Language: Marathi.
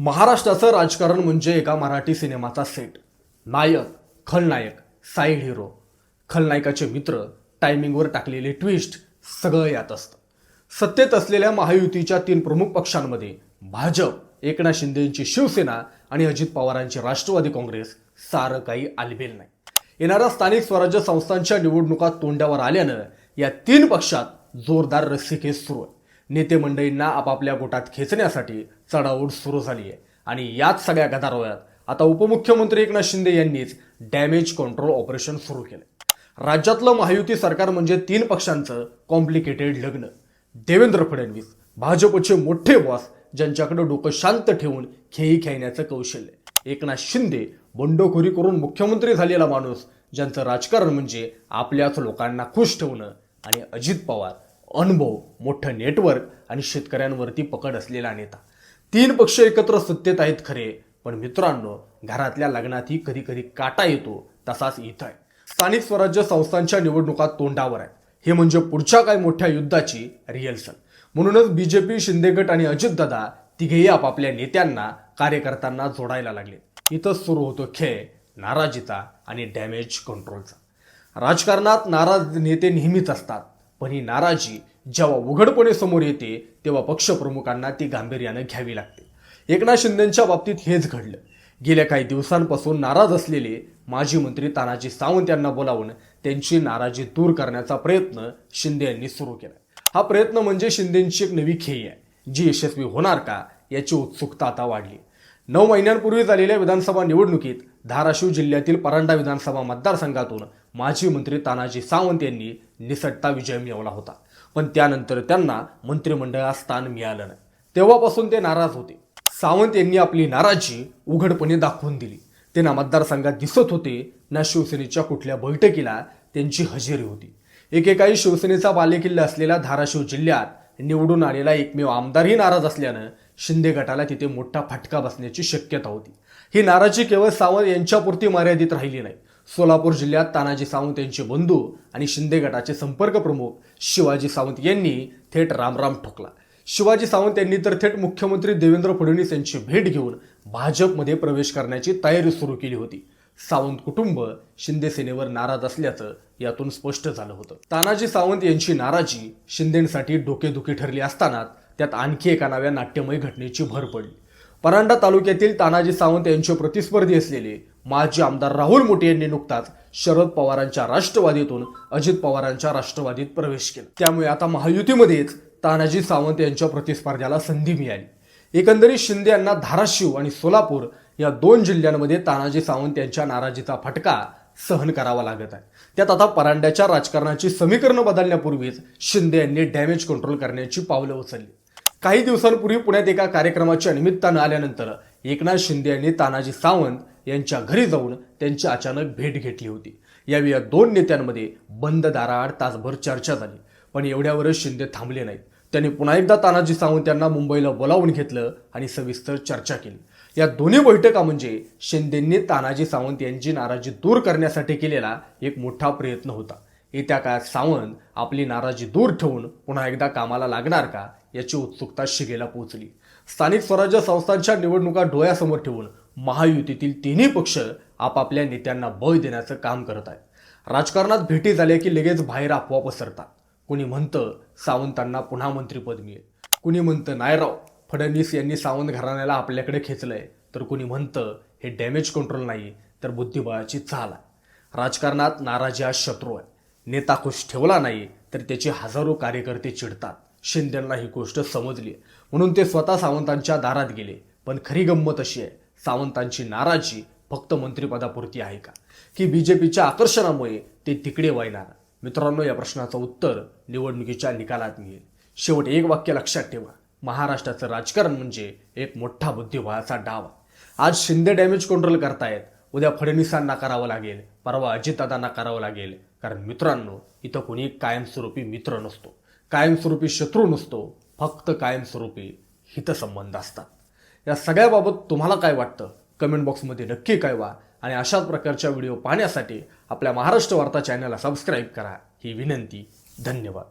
महाराष्ट्राचं राजकारण म्हणजे एका मराठी सिनेमाचा सेट. नायक खलनायक साईड हिरो खलनायकाचे मित्र टायमिंगवर टाकलेले ट्विस्ट सगळं यात असतं. सत्तेत असलेल्या महायुतीच्या तीन प्रमुख पक्षांमध्ये भाजप एकनाथ शिंदेंची शिवसेना आणि अजित पवारांची राष्ट्रवादी काँग्रेस सारं काही आलबेल नाही. येणाऱ्या स्थानिक स्वराज्य संस्थांच्या निवडणुका तोंडावर आल्यानं या तीन पक्षात जोरदार रस्सीखेच सुरू आहे. नेते मंडळींना आपापल्या गोटात खेचण्यासाठी चढाओढ सुरू झाली आहे. आणि याच सगळ्या गदारोळात आता उपमुख्यमंत्री एकनाथ शिंदे यांनीच डॅमेज कंट्रोल ऑपरेशन सुरू केलं राज्यातलं महायुती सरकार म्हणजे तीन पक्षांचं कॉम्प्लिकेटेड लग्न. देवेंद्र फडणवीस भाजपचे मोठे बॉस ज्यांच्याकडे डोकं शांत ठेवून खेळी खेळण्याचं कौशल्य. एकनाथ शिंदे बंडखोरी करून मुख्यमंत्री झालेला माणूस ज्यांचं राजकारण म्हणजे आपल्याच लोकांना खुश ठेवणं आणि अजित पवार अनुभव मोठं नेटवर्क आणि शेतकऱ्यांवरती पकड असलेला नेता. तीन पक्ष एकत्र सत्तेत आहेत खरे पण मित्रांनो घरातल्या लग्नातही कधी कधी काटा येतो तसाच इथं आहे स्थानिक स्वराज्य संस्थांच्या निवडणुका तोंडावर आहेत. हे म्हणजे पुढच्या काही मोठ्या युद्धाची रिहर्सल म्हणूनच बीजेपी शिंदे गट आणि अजितदादा तिघेही आपापल्या नेत्यांना कार्यकर्त्यांना जोडायला लागले. इथंच सुरू होतो खेळ नाराजीचा आणि डॅमेज कंट्रोलचा राजकारणात नाराज नेते नेहमीच असतात. पण ही नाराजी जेव्हा उघडपणे समोर येते तेव्हा पक्षप्रमुखांना ती गांभीर्यानं घ्यावी लागते. एकनाथ शिंदेच्या बाबतीत हेच घडलं. गेल्या काही दिवसांपासून नाराज असलेले माजी मंत्री तानाजी सावंत यांना बोलावून त्यांची नाराजी दूर करण्याचा प्रयत्न शिंदे यांनी सुरू केला. हा प्रयत्न म्हणजे शिंदेची एक नवी खेळी आहे. जी यशस्वी होणार का याची उत्सुकता आता वाढली. नऊ महिन्यांपूर्वी झालेल्या विधानसभा निवडणुकीत धाराशिव जिल्ह्यातील परांडा विधानसभा मतदारसंघातून माजी मंत्री तानाजी सावंत यांनी निसटता विजय मिळवला होता. पण त्यानंतर त्यांना मंत्रिमंडळात स्थान मिळालं नाही. तेव्हापासून ते नाराज होते. सावंत यांनी आपली नाराजी उघडपणे दाखवून दिली. ते ना मतदारसंघात दिसत होते ना शिवसेनेच्या कुठल्या बैठकीला त्यांची हजेरी होती. एकेकाळी शिवसेनेचा बालेकिल्ला असलेल्या धाराशिव जिल्ह्यात निवडून आलेला एकमेव आमदारही नाराज असल्यानं शिंदे गटाला तिथे मोठा फटका बसण्याची शक्यता होती. ही नाराजी केवळ सावंत यांच्यापुरती मर्यादित राहिली नाही. सोलापूर जिल्ह्यात तानाजी सावंत यांचे बंधू आणि शिंदे गटाचे संपर्क प्रमुख शिवाजी सावंत यांनी थेट रामराम ठोकला. शिवाजी सावंत यांनी तर थेट मुख्यमंत्री देवेंद्र फडणवीस यांची भेट घेऊन भाजपमध्ये प्रवेश करण्याची तयारी सुरू केली होती. सावंत कुटुंब शिंदे सेनेवर नाराज असल्याचं यातून स्पष्ट झालं होतं. तानाजी सावंत यांची नाराजी शिंदेसाठी डोकेदुखी ठरली असताना त्यात आणखी एका नव्या नाट्यमय घटनेची भर पडली. परांडा तालुक्यातील तानाजी सावंत यांचे प्रतिस्पर्धी असलेले माजी आमदार राहुल मोटे यांनी नुकताच शरद पवारांच्या राष्ट्रवादीतून अजित पवारांच्या राष्ट्रवादीत प्रवेश केला. त्यामुळे आता महायुतीमध्येच तानाजी सावंत यांच्या प्रतिस्पर्ध्याला संधी मिळाली. एकंदरीत शिंदे यांना धाराशिव आणि सोलापूर या दोन जिल्ह्यांमध्ये तानाजी सावंत यांच्या नाराजीचा फटका सहन करावा लागत आहे. त्यात आता परांड्याच्या राजकारणाची समीकरणं बदलण्यापूर्वीच शिंदे यांनी डॅमेज कंट्रोल करण्याची पावलं उचलली. काही दिवसांपूर्वी पुण्यात एका कार्यक्रमाच्या निमित्तानं आल्यानंतर एकनाथ शिंदे यांनी तानाजी सावंत यांच्या घरी जाऊन त्यांची अचानक भेट घेतली होती. यावेळी या दोन नेत्यांमध्ये बंद दाराआड तासभर चर्चा झाली. पण एवढ्यावरच शिंदे थांबले नाहीत. त्यांनी पुन्हा एकदा तानाजी सावंत यांना मुंबईला बोलावून घेतलं आणि सविस्तर चर्चा केली. या दोन्ही बैठका म्हणजे शिंदेंनी तानाजी सावंत यांची नाराजी दूर करण्यासाठी केलेला एक मोठा प्रयत्न होता. येत्या काळात सावंत आपली नाराजी दूर ठेवून पुन्हा एकदा कामाला लागणार का याची उत्सुकता शिगेला पोहोचली. स्थानिक स्वराज्य संस्थांच्या निवडणुका डोळ्यासमोर ठेवून महायुतीतील तिन्ही पक्ष आपापल्या नेत्यांना बळ देण्याचं काम करत आहेत. राजकारणात भेटी झाल्या की लगेच बाहेर अफवा पसरतात कुणी म्हणतं सावंतांना पुन्हा मंत्रिपद मिळेल. कुणी म्हणतं नायराव फडणवीस यांनी सावंत घराण्याला आपल्याकडे खेचलंय. तर कुणी म्हणतं हे डॅमेज कंट्रोल नाही तर बुद्धिबळाची चाल आहे. राजकारणात नाराजी हा शत्रू आहे. नेता खुश ठेवला नाही तर त्याचे हजारो कार्यकर्ते चिडतात. शिंदेंना ही गोष्ट समजली म्हणून ते स्वतः सावंतांच्या दारात गेले. पण खरी गंमत अशी आहे सावंतांची नाराजी फक्त मंत्रिपदापुरती आहे का? की बीजेपीच्या आकर्षणामुळे ते तिकडे वळणार? मित्रांनो या प्रश्नाचं उत्तर निवडणुकीच्या निकालात मिळेल. शेवट एक वाक्य लक्षात ठेवा. महाराष्ट्राचं राजकारण म्हणजे एक मोठा बुद्धिबळाचा डाव. आज शिंदे डॅमेज कंट्रोल करतायत. उद्या फडणवीसांना करावं लागेल. परवा अजितदादांना करावं लागेल. कारण मित्रांनो इथं कोणी कायमस्वरूपी मित्र नसतो. कायमस्वरूपी शत्रू नसतो. फक्त कायमस्वरूपी हितसंबंध असतात. या सगळ्याबाबत तुम्हाला काय वाटतं? कमेंट बॉक्समध्ये नक्की कळवा. आणि अशाच प्रकारच्या व्हिडिओ पाहण्यासाठी आपल्या महाराष्ट्र वार्ता चॅनलला सबस्क्राईब करा. ही विनंती. धन्यवाद.